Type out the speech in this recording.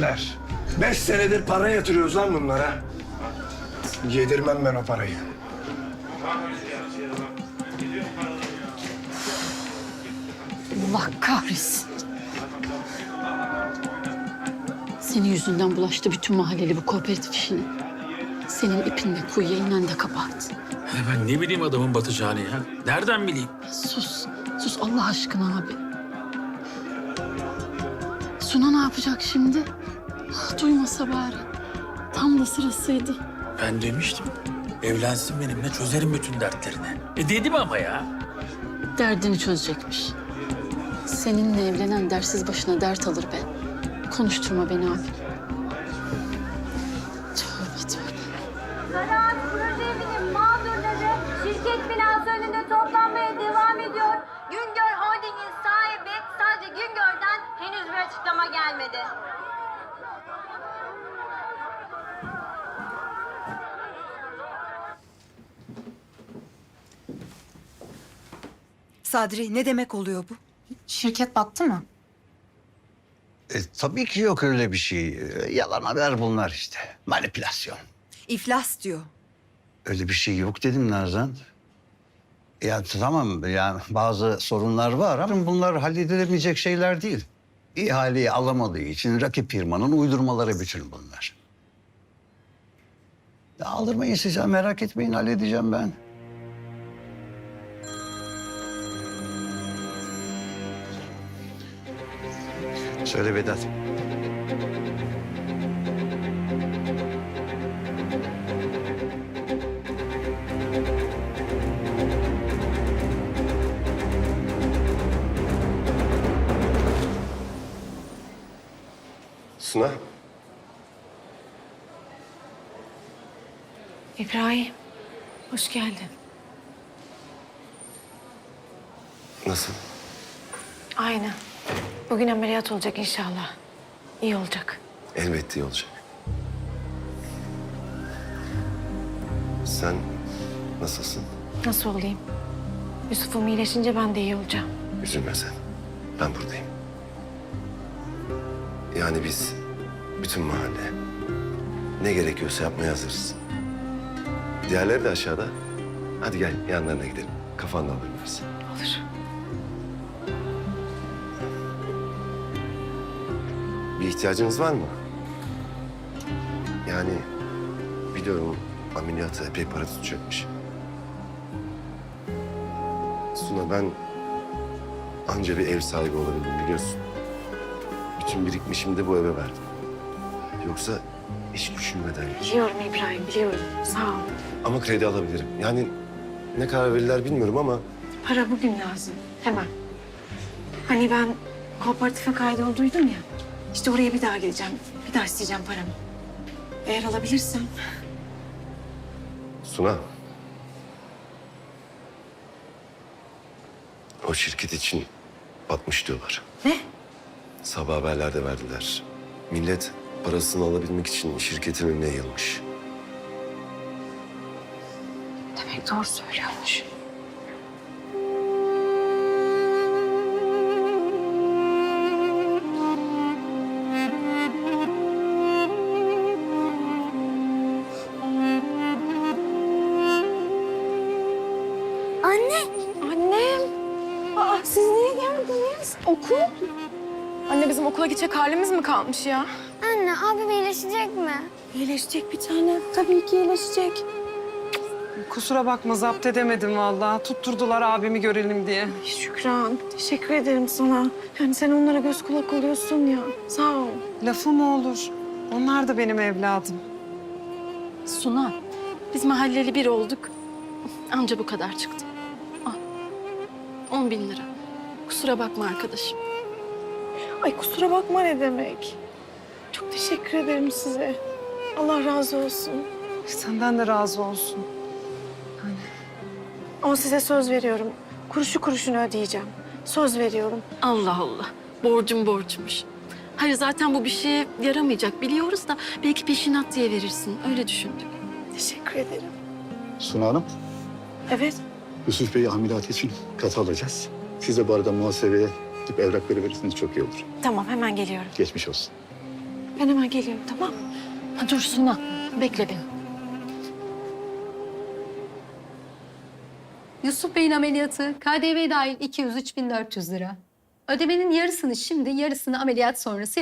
Ler. Beş senedir para yatırıyoruz lan bunlara. Yedirmem ben o parayı. Allah kahretsin. Senin yüzünden bulaştı bütün mahalleli bu kooperatif işine. Senin ipinle kuyuya inen de. Ya Ben ne bileyim adamın batacağını ya. Nereden bileyim? Ya sus, sus Allah aşkına abi. Suna ne yapacak şimdi? Ah, duymasa bari. Tam da sırasıydı. Ben demiştim. Evlensin benimle çözerim bütün dertlerini. E dedim ama ya. Derdini çözecekmiş. Seninle evlenen dersiz başına dert alır be. Konuşturma beni abi. Tövbe tövbe. Karaağaç Proje Evi'nin mağdurları şirket binası önünde toplanmaya devam ediyor. Güngör Holding'in sahibi sadece Güngör'den henüz bir açıklama gelmedi. Sadri ne demek oluyor bu? Şirket battı mı? E, tabii ki yok öyle bir şey. E, yalan haber bunlar işte. Manipülasyon. İflas diyor. Öyle bir şey yok dedim Nazan. Ya tamam yani bazı sorunlar var ama bunlar halledilemeyecek şeyler değil. İhaleyi alamadığı için rakip firmanın uydurmaları bütün bunlar. Ya aldırmayın siz ya, merak etmeyin halledeceğim ben. Söyle Vedat. Suna. İbrahim, hoş geldin. Nasıl? Aynı. Bugün ameliyat olacak inşallah. İyi olacak. Elbette iyi olacak. Sen nasılsın? Nasıl olayım? Yusuf'um iyileşince ben de iyi olacağım. Üzülme sen. Ben buradayım. Yani biz bütün mahalle ne gerekiyorsa yapmaya hazırız. Diğerleri de aşağıda. Hadi gel yanlarına gidelim. Kafanla alalım biz. Olur. Bir ihtiyacınız var mı? Yani biliyorum ameliyatı epey para tutacakmış. Suna ben anca bir ev sahibi olabildim biliyorsun. Bütün birikmişimi de bu eve verdim. Yoksa hiç düşünmeden Biliyorum İbrahim, biliyorum. Sağ ol. Ama kredi alabilirim. Yani ne karar verirler bilmiyorum ama Para bugün lazım. Hemen. Hani ben kooperatife kaydolduydum ya. İşte oraya bir daha geleceğim. Bir daha isteyeceğim paramı. Eğer alabilirsem. Suna. O şirket için batmış diyorlar. Ne? Sabah haberlerde verdiler. Millet parasını alabilmek için şirketin önüne yığılmış. Demek doğru söylüyormuş. Geldiniz? Okul. Anne bizim okula gidecek halimiz mi kalmış ya? Anne abim iyileşecek mi? İyileşecek bir tane. Tabii ki iyileşecek. Kusura bakma zapt edemedim vallahi. Tutturdular abimi görelim diye. Şükran, teşekkür ederim sana. Yani sen onlara göz kulak oluyorsun ya. Sağ ol. Lafı mı olur? Onlar da benim evladım. Suna, biz mahalleli bir olduk. Anca bu kadar çıktı. Al. On bin lira. Kusura bakma arkadaşım. Ay kusura bakma ne demek. Çok teşekkür ederim size. Allah razı olsun. Senden de razı olsun. Ama size söz veriyorum. Kuruşu kuruşunu ödeyeceğim. Söz veriyorum. Allah Allah. Borcum borcumuş. Hayır zaten bu bir şeye yaramayacak biliyoruz da belki peşinat diye verirsin. Öyle düşündük. Teşekkür ederim. Suna Hanım, Evet. Yusuf Bey'i ameliyat için katı alacağız. Siz de bu arada muhasebeye gidip evrakları verirseniz çok iyi olur. Tamam hemen geliyorum. Geçmiş olsun. Ben hemen geliyorum tamam mı? Ha, dur Suna. Bekle beni. Yusuf Bey'in ameliyatı KDV dahil 203.400 lira. Ödemenin yarısını şimdi, yarısını ameliyat sonrası